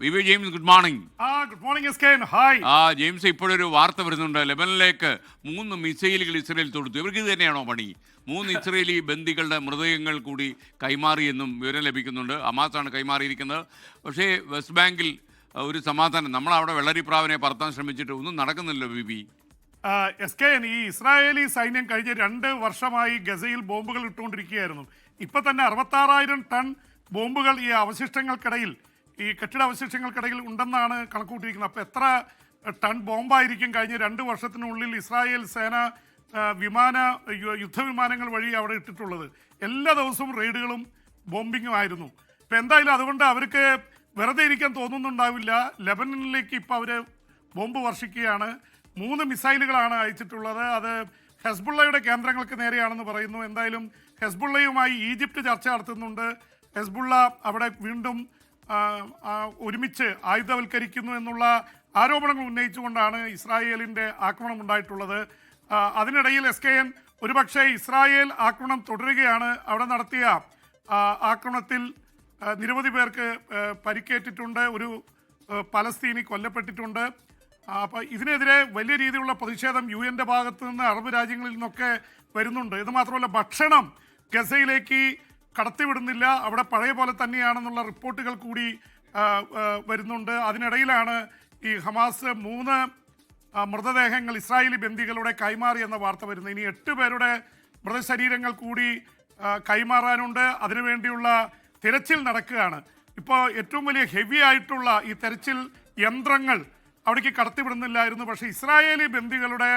V V James good morning. ആ good morning S K hi. ആ James ഇപ്പോഴൊരു വാർത്ത വരുന്നുണ്ട്. ലെബനിലേക്ക് മൂന്ന് മിസൈലുകൾ ഇസ്രയേൽ തൊടുത്തു. ഇവർക്ക് ഇത് തന്നെയാണോ പണി? മൂന്ന് ഇസ്രയേലി ബന്ദികളുടെ മൃതദേഹങ്ങൾ കൂടി കൈമാറിയെന്നും വിവരം ലഭിക്കുന്നുണ്ട്. അമാസാണ് കൈമാറിയിരിക്കുന്നത്. പക്ഷേ വെസ്റ്റ് ബാങ്കിൽ ഒരു സമാധാനം. നമ്മൾ അവിടെ വെള്ളരിപ്രാവിനെ പറത്താൻ ശ്രമിച്ചിട്ട് ഒന്നും നടക്കുന്നില്ല B B. S K N ഈ ഇസ്രായേലി സൈന്യം കഴിഞ്ഞ രണ്ട് വർഷമായി ഗസയിൽ ബോംബുകൾ ഇട്ടുകൊണ്ടിരിക്കുകയായിരുന്നു. ഇപ്പൊ തന്നെ അറുപത്താറായിരം ടൺ ബോംബുകൾ ഈ അവശിഷ്ടങ്ങൾക്കിടയിൽ ഈ കെട്ടിട അവശിഷ്ടങ്ങൾക്കിടയിൽ ഉണ്ടെന്നാണ് കണക്കുകൂട്ടിയിരിക്കുന്നത്. അപ്പൊ എത്ര ടൺ ബോംബായിരിക്കും കഴിഞ്ഞ രണ്ട് വർഷത്തിനുള്ളിൽ ഇസ്രായേൽ സേന വിമാന യുദ്ധവിമാനങ്ങൾ വഴി അവിടെ ഇട്ടിട്ടുള്ളത്. എല്ലാ ദിവസവും റെയ്ഡുകളും ബോംബിങ്ങും ആയിരുന്നു. ഇപ്പൊ എന്തായാലും അതുകൊണ്ട് അവർക്ക് വെറുതെ ഇരിക്കാൻ തോന്നുന്നുണ്ടാവില്ല. ലെബനനിലേക്ക് ഇപ്പൊ അവർ ബോംബ് വർഷിക്കുകയാണ്. മൂന്ന് മിസൈലുകളാണ് അയച്ചിട്ടുള്ളത്. അത് ഹെസ്ബുള്ളയുടെ കേന്ദ്രങ്ങൾക്ക് നേരെയാണെന്ന് പറയുന്നു. എന്തായാലും ഹെസ്ബുള്ളയുമായി ഈജിപ്ത് ചർച്ച നടത്തുന്നുണ്ട്. ഹെസ്ബുള്ള അവിടെ വീണ്ടും ഒരുമിച്ച് ആയുധവൽക്കരിക്കുന്നു എന്നുള്ള ആരോപണങ്ങൾ ഉന്നയിച്ചുകൊണ്ടാണ് ഇസ്രായേലിന്റെ ആക്രമണം ഉണ്ടായിട്ടുള്ളത്. അതിനിടയിൽ എസ് കെ എൻ ഒരുപക്ഷെ ഇസ്രായേൽ ആക്രമണം തുടരുകയാണ്. അവിടെ നടത്തിയ ആക്രമണത്തിൽ നിരവധി പേർക്ക് പരിക്കേറ്റിട്ടുണ്ട്. ഒരു പലസ്തീനി കൊല്ലപ്പെട്ടിട്ടുണ്ട്. അപ്പോൾ ഇതിനെതിരെ വലിയ രീതിയിലുള്ള പ്രതിഷേധം യു എന്റെ ഭാഗത്തു നിന്ന് അറബ് രാജ്യങ്ങളിൽ നിന്നൊക്കെ വരുന്നുണ്ട്. ഇത് മാത്രമല്ല ഭക്ഷണം ഗസയിലേക്ക് കടത്തിവിടുന്നില്ല. അവിടെ പഴയ പോലെ തന്നെയാണെന്നുള്ള റിപ്പോർട്ടുകൾ കൂടി വരുന്നുണ്ട്. അതിനിടയിലാണ് ഈ ഹമാസ് മൂന്ന് മൃതദേഹങ്ങൾ ഇസ്രായേലി ബന്ദികളുടെ കൈമാറി എന്ന വാർത്ത വരുന്നത്. ഇനി എട്ട് പേരുടെ മൃതശരീരങ്ങൾ കൂടി കൈമാറാനുണ്ട്. അതിനുവേണ്ടിയുള്ള തിരച്ചിൽ നടക്കുകയാണ്. ഇപ്പോൾ ഏറ്റവും വലിയ ഹെവി ആയിട്ടുള്ള ഈ തെരച്ചിൽ യന്ത്രങ്ങൾ അവിടേക്ക് കടത്തിവിടുന്നില്ലായിരുന്നു പക്ഷേ ഇസ്രായേലി ബന്ദികളുടെ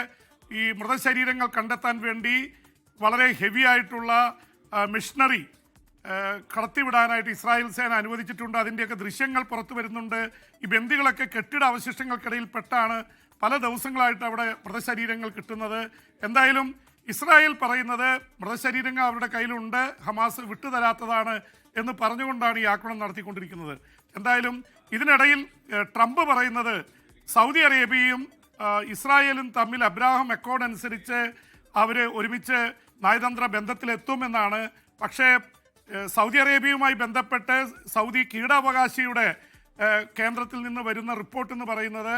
ഈ മൃതശരീരങ്ങൾ കണ്ടെത്താൻ വേണ്ടി വളരെ ഹെവി ആയിട്ടുള്ള മിഷണറി കടത്തിവിടാനായിട്ട് ഇസ്രായേൽ സേന അനുവദിച്ചിട്ടുണ്ട്. അതിന്റെയൊക്കെ ദൃശ്യങ്ങൾ പുറത്തു വരുന്നുണ്ട്. ഈ ബന്ദികളൊക്കെ കെട്ടിട അവശിഷ്ടങ്ങൾക്കിടയിൽ പെട്ടാണ് പല ദിവസങ്ങളായിട്ട് അവിടെ മൃതശരീരങ്ങൾ കിട്ടുന്നത്. എന്തായാലും ഇസ്രായേൽ പറയുന്നത് മൃതശരീരങ്ങൾ അവരുടെ കയ്യിലുണ്ട് ഹമാസ് വിട്ടുതരാത്തതാണ് എന്ന് പറഞ്ഞുകൊണ്ടാണ് ഈ ആക്രമണം നടത്തിക്കൊണ്ടിരിക്കുന്നത്. എന്തായാലും ഇതിനിടയിൽ ട്രംപ് പറയുന്നത് സൗദി അറേബ്യയും ഇസ്രായേലും തമ്മിൽ അബ്രാഹം അക്കോർഡ് അനുസരിച്ച് അവർ ഒരുമിച്ച് നയതന്ത്ര ബന്ധത്തിലെത്തുമെന്നാണ്. പക്ഷേ സൗദി അറേബ്യയുമായി ബന്ധപ്പെട്ട് സൗദി കീടാവകാശിയുടെ കേന്ദ്രത്തിൽ നിന്ന് വരുന്ന റിപ്പോർട്ട് എന്ന് പറയുന്നത്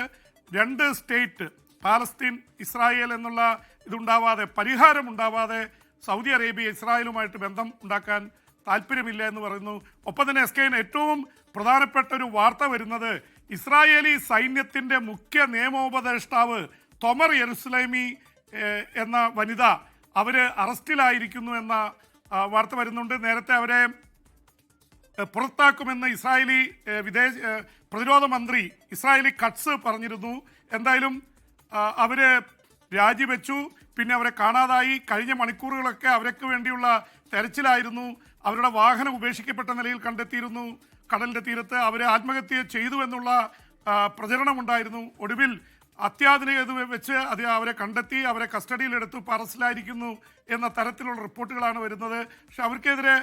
രണ്ട് സ്റ്റേറ്റ് പാലസ്തീൻ ഇസ്രായേൽ എന്നുള്ള ഇതുണ്ടാവാതെ പരിഹാരം ഉണ്ടാവാതെ സൗദി അറേബ്യ ഇസ്രായേലുമായിട്ട് ബന്ധം ഉണ്ടാക്കാൻ താല്പര്യമില്ല എന്ന് പറയുന്നു. ഒപ്പം തന്നെ എസ് കെ ഏറ്റവും പ്രധാനപ്പെട്ട ഒരു വാർത്ത വരുന്നത് ഇസ്രായേലി സൈന്യത്തിന്റെ മുഖ്യ നിയമോപദേഷ്ടാവ് തൊമർ യെറുസലൈമി എന്ന വനിത അവർ അറസ്റ്റിലായിരിക്കുന്നു എന്ന വാർത്ത വരുന്നുണ്ട്. നേരത്തെ അവരെ പുറത്താക്കുമെന്ന് ഇസ്രായേലി വിദേശ പ്രതിരോധ മന്ത്രി ഇസ്രായേലി കട്സ് പറഞ്ഞിരുന്നു. എന്തായാലും അവർ രാജിവെച്ചു. പിന്നെ അവരെ കാണാതായി. കഴിഞ്ഞ മണിക്കൂറുകളൊക്കെ അവർക്ക് വേണ്ടിയുള്ള തെരച്ചിലായിരുന്നു. അവരുടെ വാഹനം ഉപേക്ഷിക്കപ്പെട്ട നിലയിൽ കണ്ടെത്തിയിരുന്നു. കടലിന്റെ തീരത്ത് അവരെ ആത്മഹത്യ ചെയ്തു എന്നുള്ള പ്രചരണമുണ്ടായിരുന്നു. ഒടുവിൽ അത്യാധുനിക ഇത് വെച്ച് അത് അവരെ കണ്ടെത്തി അവരെ കസ്റ്റഡിയിലെടുത്തു പറസിലായിരിക്കുന്നു എന്ന തരത്തിലുള്ള റിപ്പോർട്ടുകളാണ് വരുന്നത്. പക്ഷെ അവർക്കെതിരെ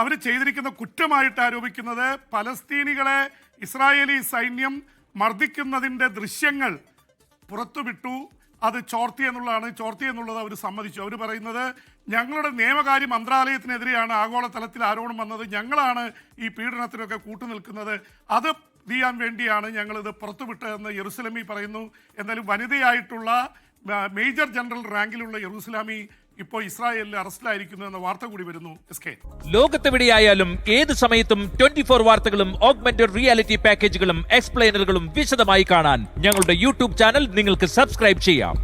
അവർ ചെയ്തിരിക്കുന്ന കുറ്റമായിട്ട് ആരോപിക്കുന്നത് പലസ്തീനികളെ ഇസ്രായേലി സൈന്യം മർദ്ദിക്കുന്നതിന്റെ ദൃശ്യങ്ങൾ പുറത്തുവിട്ടു. അത് ചോർത്തി എന്നുള്ളതാണ്. ചോർത്തി എന്നുള്ളത് അവർ സമ്മതിച്ചു. അവർ പറയുന്നത് ഞങ്ങളുടെ നിയമകാര്യ മന്ത്രാലയത്തിനെതിരെയാണ് ആഗോളതലത്തിൽ ആരോപണം വന്നത്. ഞങ്ങളാണ് ഈ പീഡനത്തിനൊക്കെ കൂട്ടുനിൽക്കുന്നത്. അത് ചെയ്യാൻ വേണ്ടിയാണ് ഞങ്ങളിത് പുറത്തുവിട്ടതെന്ന് യെറുസലമി പറയുന്നു. എന്നാലും വനിതയായിട്ടുള്ള മേജർ ജനറൽ റാങ്കിലുള്ള യെറുസലാമി ഇപ്പോൾ ഇസ്രായേലിൽ അറസ്റ്റിലായിരിക്കുന്നു എന്ന വാർത്ത കൂടി വരുന്നു. S K. ലോകത്തെവിടെയായാലും ഏത് സമയത്തും ട്വന്റി ഫോർ വാർത്തകളും ഓഗ്മെന്റഡ് റിയാലിറ്റി പാക്കേജുകളും എക്സ്പ്ലെയിനറുകളും വിശദമായി കാണാൻ ഞങ്ങളുടെ യൂട്യൂബ് ചാനൽ നിങ്ങൾക്ക് സബ്സ്ക്രൈബ് ചെയ്യാം.